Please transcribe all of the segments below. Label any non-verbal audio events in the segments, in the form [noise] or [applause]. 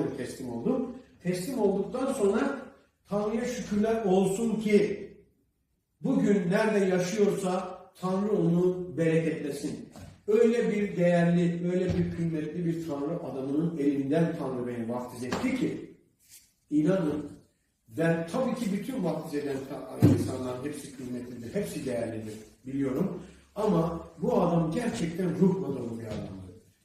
beri teslim oldum. Teslim olduktan sonra Tanrı'ya şükürler olsun ki bugün nerede yaşıyorsa Tanrı onu bereketlesin. Öyle bir değerli, öyle bir kıymetli bir Tanrı adamının elinden Tanrı beni vaftiz etti ki inanın ben tabii ki bütün vaftiz eden insanların hepsi kıymetlidir, hepsi değerlidir biliyorum. Ama bu adam gerçekten ruhla dolu bir adamdı.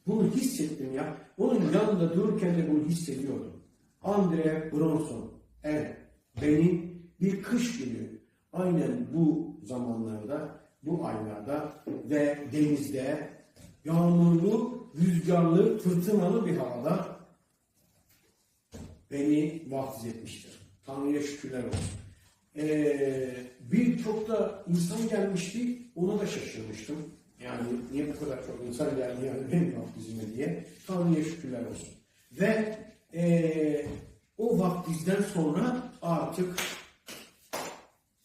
Bunu hissettim ya. Onun yanında dururken de bunu hissediyordum. Andre Bronson. Evet. Beni bir kış günü aynen bu zamanlarda, bu aylarda ve denizde yağmurlu, rüzgarlı, fırtınalı bir havada beni vaftiz etmiştir. Tanrı'ya şükürler olsun. Ee, Birçok da insan gelmişti, ona da şaşırmıştım. Yani niye bu kadar çok insan geldi yani benim vaftizime diye. Tanrı'ya şükürler olsun. Ve ee, o vaftizden sonra artık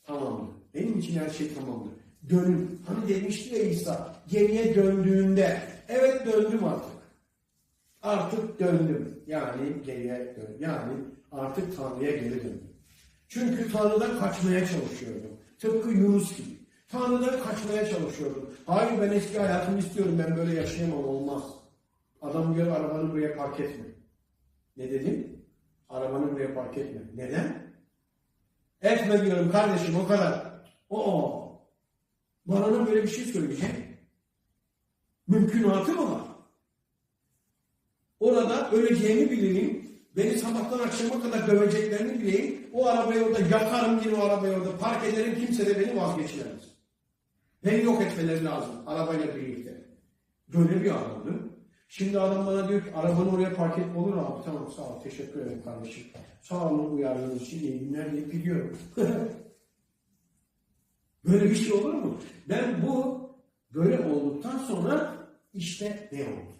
tamamdı. Benim için her şey tamamdı. Dönün. Hani demişti ya İsa, geriye döndüğünde, evet döndüm artık. Artık döndüm. Yani geriye döndüm. Yani artık Tanrı'ya geri döndüm. Çünkü Tanrı'dan kaçmaya çalışıyordum. Tıpkı Yunus gibi. Tanrı'dan kaçmaya çalışıyordum. Hayır ben eski hayatımı istiyorum. Ben böyle yaşayamam. Olmaz. Adam diyor arabanı buraya park etme. Ne dedim? Arabanı buraya park etme. Neden? Etme diyorum kardeşim o kadar. Oo. Bana böyle bir şey söyleyecek. Mümkünatı mı var? Orada öleceğimi bileyim. Beni sabahtan akşama kadar döveceklerini bileyim. O arabayı orada yakarım yine o arabayı orada park ederim. Kimse de beni vazgeçiremez. Beni yok etmeleri lazım arabayla birlikte. Böyle bir adamdı. Şimdi adam bana diyor ki arabanı oraya park et olur abi. Tamam sağ ol teşekkür ederim kardeşim. Sağ olun uyardığınız için iyi günler deyip gidiyorum. [laughs] Böyle bir şey olur mu? Ben bu böyle olduktan sonra işte ne oldu?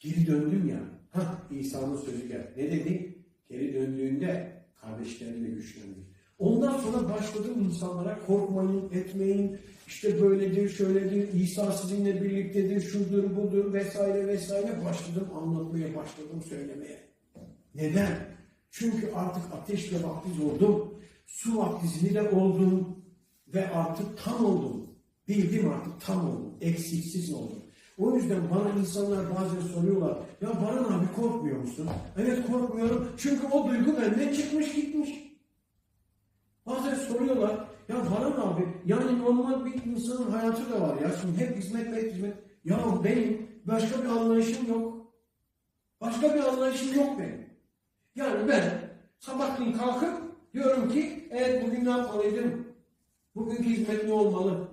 Geri döndüm ya. Hah İsa'nın sözü geldi. Ne dedi? Geri döndüğünde kardeşleriyle güçlendi. Ondan sonra başladım insanlara korkmayın, etmeyin, işte böyledir, şöyledir, İsa sizinle birliktedir, şudur, budur vesaire vesaire başladım anlatmaya, başladım söylemeye. Neden? Çünkü artık ateşle vaftiz oldum, su vaftizini de oldum ve artık tam oldum. Bildim artık tam oldum, eksiksiz oldum. O yüzden bana insanlar bazen soruyorlar, ya Baran abi korkmuyor musun? Evet korkmuyorum çünkü o duygu benden çıkmış gitmiş. Soruyorlar, ya Baran abi yani normal bir insanın hayatı da var ya, şimdi hep hizmet hep hizmet. Ya benim başka bir anlayışım yok. Başka bir anlayışım yok benim. Yani ben sabahleyin kalkıp diyorum ki evet bugün ne yapmalıydım? Bugünkü hizmet ne olmalı?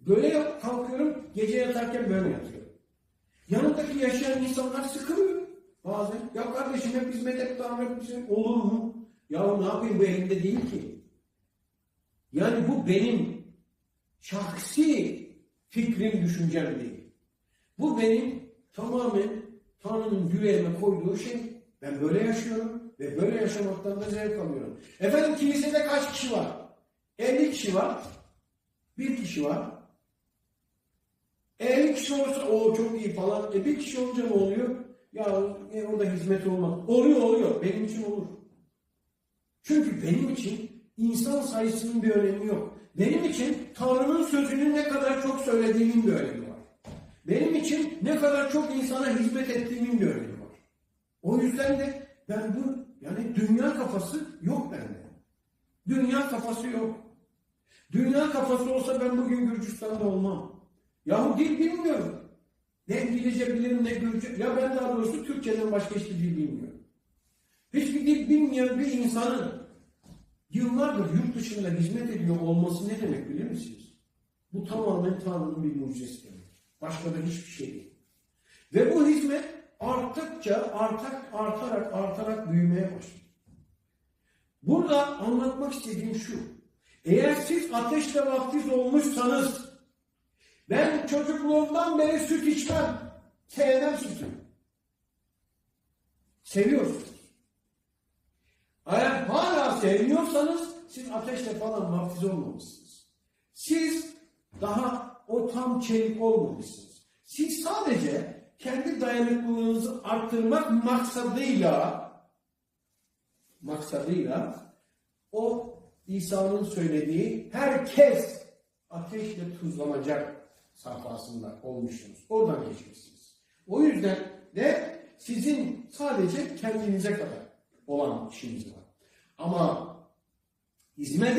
Böyle kalkıyorum, gece yatarken böyle yatıyorum. Yanımdaki yaşayan insanlar sıkılıyor bazen. Ya kardeşim hep hizmet et, tamam hep hizmet olur mu? Ya ne yapayım bu elimde değil ki. Yani bu benim şahsi fikrim, düşüncem değil. Bu benim tamamen Tanrı'nın yüreğime koyduğu şey. Ben böyle yaşıyorum ve böyle yaşamaktan da zevk alıyorum. Efendim kilisede kaç kişi var? 50 kişi var. Bir kişi var. 50 kişi olursa o çok iyi falan. E bir kişi olunca ne oluyor? Ya e, orada hizmet olmaz. Oluyor oluyor. Benim için olur. Çünkü benim için insan sayısının bir önemi yok. Benim için Tanrı'nın sözünün ne kadar çok söylediğimin bir önemi var. Benim için ne kadar çok insana hizmet ettiğimin bir önemi var. O yüzden de ben bu yani dünya kafası yok bende. Dünya kafası yok. Dünya kafası olsa ben bugün Gürcistan'da olmam. Yahu dil bilmiyorum. Ne İngilizce bilirim ne Gürcü. Ya ben daha doğrusu Türkçeden başka hiçbir dil bilmiyorum. Hiçbir dil bilmeyen bir insanın yıllardır yurt dışında hizmet ediyor olması ne demek bilir misiniz? Bu tamamen Tanrı'nın bir mucizesi demek. Başka da hiçbir şey değil. Ve bu hizmet arttıkça artak, artarak artarak büyümeye başladı. Burada anlatmak istediğim şu. Eğer siz ateşle vaftiz olmuşsanız ben çocukluğumdan beri süt içmem. Sevmem sütü. Seviyorsunuz. Eğer hala sevmiyorsanız siz ateşle falan vaftiz olmamışsınız. Siz daha o tam çelik olmamışsınız. Siz sadece kendi dayanıklılığınızı arttırmak maksadıyla maksadıyla o İsa'nın söylediği herkes ateşle tuzlanacak safhasında olmuşsunuz. Oradan geçmişsiniz. O yüzden de sizin sadece kendinize kadar olan işiniz var. Ama hizmet